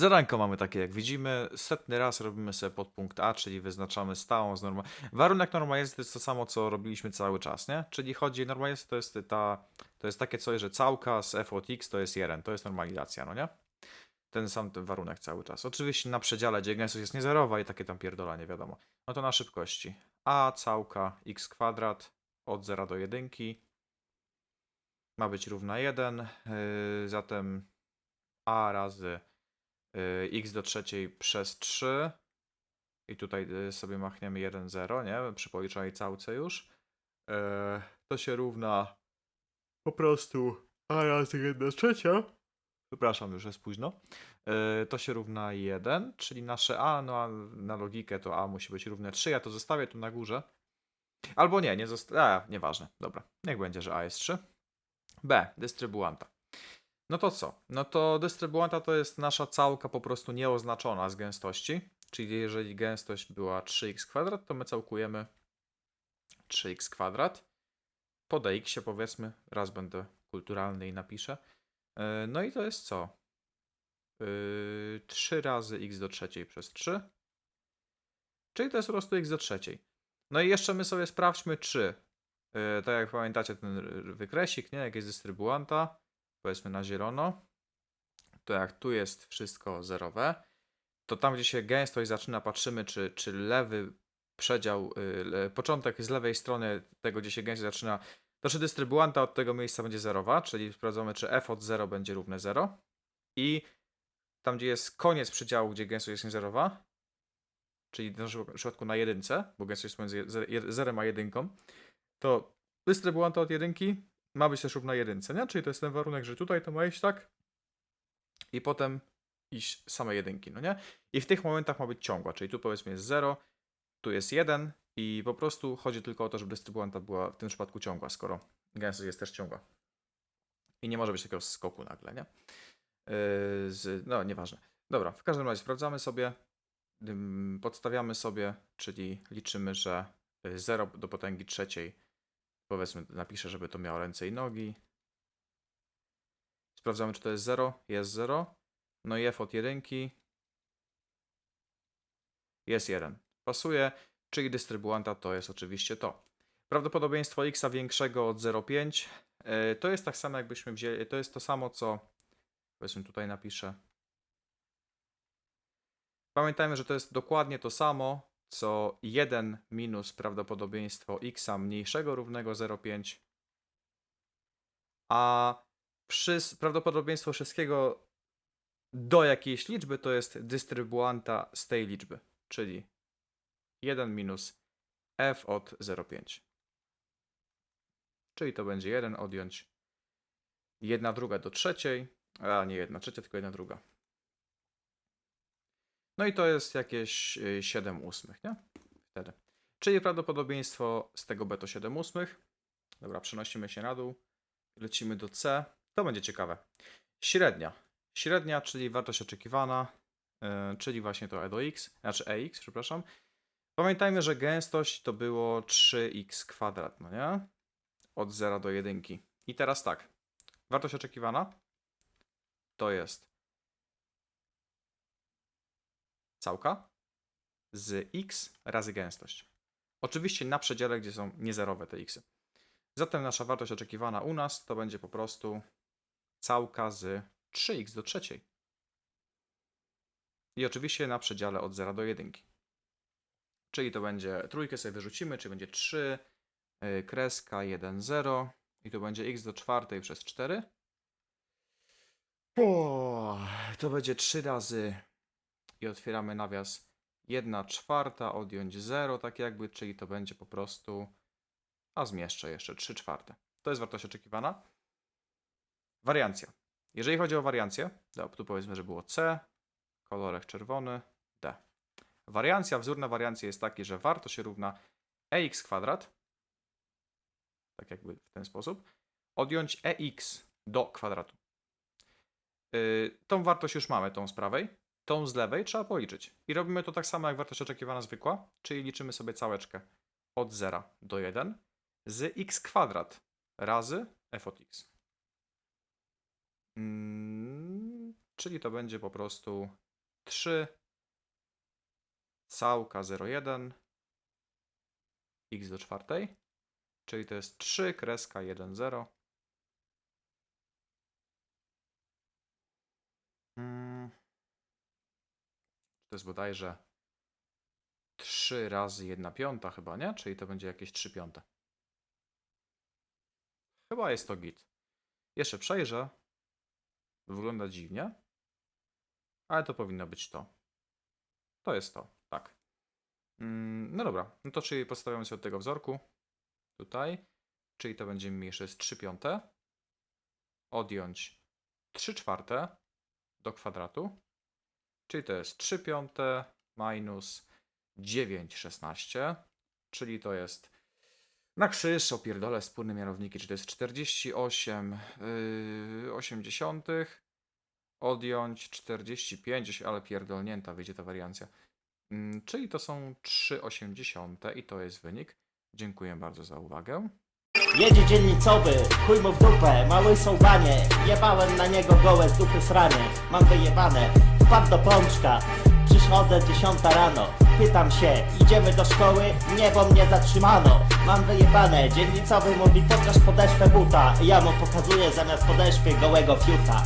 Zadanko mamy takie, jak widzimy. Setny raz robimy sobie podpunkt A, czyli wyznaczamy stałą z norma... Warunek normalizacji to jest to samo, co robiliśmy cały czas, nie? Czyli chodzi, normalizacja to jest ta, to jest takie coś, że całka z f od x to jest 1, to jest normalizacja, no nie? Ten sam ten warunek cały czas. Oczywiście na przedziale, gdzie gęstość jest niezerowa i takie tam pierdolanie, wiadomo. No to na szybkości. A całka x kwadrat od 0 do 1 ma być równa 1, yy, zatem a razy x do trzeciej przez 3 i tutaj y, sobie machniemy 1, 0, nie? Przy policzonej całce już. E, to się równa po prostu a razy 1 trzecia. Przepraszam, już jest późno. To się równa 1, czyli nasze a, no a na logikę to a musi być równe 3. Ja to zostawię tu na górze. Albo nie, nie zostawię. Nieważne. Dobra, niech będzie, że a jest 3. B, dystrybuanta. No to co? No to dystrybuanta to jest nasza całka po prostu nieoznaczona z gęstości. Czyli jeżeli gęstość była 3x kwadrat, to my całkujemy 3x kwadrat. Po dx powiedzmy, raz będę kulturalny i napiszę. Yy, No i to jest co? Yy, 3 razy x do trzeciej przez 3. Czyli to jest po prostu x do trzeciej. No i jeszcze my sobie sprawdźmy, czy, yy, tak jak pamiętacie ten wykresik, nie? Jak jest dystrybuanta, powiedzmy na zielono, to jak tu jest wszystko zerowe, to tam, gdzie się gęstość zaczyna, patrzymy, czy, czy lewy przedział, y, le, początek z lewej strony tego, gdzie się gęstość zaczyna, to czy dystrybuanta od tego miejsca będzie zerowa, czyli sprawdzamy, czy f od 0 będzie równe 0 i tam, gdzie jest koniec przedziału, gdzie gęstość jest niezerowa, czyli w naszym przypadku na jedynce, bo gęstość jest pomiędzy 0 a 1, to dystrybuanta od jedynki ma być też równa jedynce, nie? Czyli to jest ten warunek, że tutaj to ma iść tak i potem iść same jedynki, no nie? I w tych momentach ma być ciągła, czyli tu powiedzmy jest 0, tu jest 1 i po prostu chodzi tylko o to, żeby dystrybuanta była w tym przypadku ciągła, skoro gęstość jest też ciągła. I nie może być takiego skoku nagle, nie? Yy, z, no, nieważne. Dobra, w każdym razie sprawdzamy sobie, podstawiamy sobie, czyli liczymy, że 0 do potęgi trzeciej powiedzmy, napiszę, żeby to miało ręce i nogi. Sprawdzamy, czy to jest 0. Jest 0. No i f od jedynki jest 1. Pasuje, czyli dystrybuanta to jest oczywiście to. Prawdopodobieństwo x większego od 0,5 yy, to jest tak samo, jakbyśmy wzięli, to jest to samo, co powiedzmy tutaj napiszę. Pamiętajmy, że to jest dokładnie to samo, co 1 minus prawdopodobieństwo x mniejszego równego 0,5, a wszys- prawdopodobieństwo wszystkiego do jakiejś liczby to jest dystrybuanta z tej liczby, czyli 1 minus f od 0,5. Czyli to będzie 1 odjąć 1 druga do trzeciej, a nie 1 trzecia, tylko 1 druga. No i to jest jakieś y, 7 ósmych, nie? Wtedy. Czyli prawdopodobieństwo z tego B to 7 ósmych. Dobra, przenosimy się na dół. Lecimy do C. To będzie ciekawe. Średnia. Średnia, czyli wartość oczekiwana, yy, czyli właśnie to E do X, znaczy EX, przepraszam. Pamiętajmy, że gęstość to było 3x kwadrat, no nie? Od 0 do 1. I teraz tak. Wartość oczekiwana to jest całka z x razy gęstość. Oczywiście na przedziale, gdzie są niezerowe te xy. Zatem nasza wartość oczekiwana u nas to będzie po prostu całka z 3x do trzeciej. I oczywiście na przedziale od 0 do 1. Czyli to będzie, trójkę sobie wyrzucimy, czyli będzie 3, yy, kreska 1, 0 i to będzie x do czwartej przez 4. O, to będzie 3 razy i otwieramy nawias 1 czwarta, odjąć 0, tak jakby, czyli to będzie po prostu, a zmieszczę jeszcze 3 czwarte. To jest wartość oczekiwana. Wariancja. Jeżeli chodzi o wariancję, to tu powiedzmy, że było C, kolorek czerwony, D. Wariancja, wzór na wariancję jest taki, że wartość równa ex kwadrat, tak jakby w ten sposób, odjąć ex do kwadratu. Yy, tą wartość już mamy, tą z prawej. Tą z lewej trzeba policzyć. I robimy to tak samo jak wartość oczekiwana zwykła, czyli liczymy sobie całeczkę od 0 do 1 z x kwadrat razy f od x. Mm, czyli to będzie po prostu 3 całka 0,1 x do czwartej, czyli to jest 3 kreska 1, 0. Mm. To jest bodajże 3 razy 1 piąta chyba, nie? Czyli to będzie jakieś 3 piąte. Chyba jest to git. Jeszcze przejrzę. Wygląda dziwnie. Ale to powinno być to. To jest to, tak. Mm, No dobra, no to czyli postawiamy sobie od tego wzorku. Tutaj. Czyli to będzie mniejsze z 3 piąte. Odjąć 3 czwarte do kwadratu. Czyli to jest 3 piąte minus 9 16. Czyli to jest na krzyż opierdolę wspólne mianowniki, czyli to jest 48 yy, 80 odjąć 45, ale pierdolnięta wyjdzie ta wariancja. Mm, Czyli to są 3,80 i to jest wynik. Dziękuję bardzo za uwagę. Jedzie dzielnicowy, chuj mu w dupę, mały sołbanie Jebałem na niego gołe z dupy sranie Mam wyjebane, wpadł do pączka. Przychodzę dziesiąta rano. Pytam się, idziemy do szkoły? Nie, bo mnie zatrzymano. Mam wyjebane, dzielnicowy mówi pokaż podeszwę buta. Ja mu pokazuję zamiast podeszwy gołego fiuta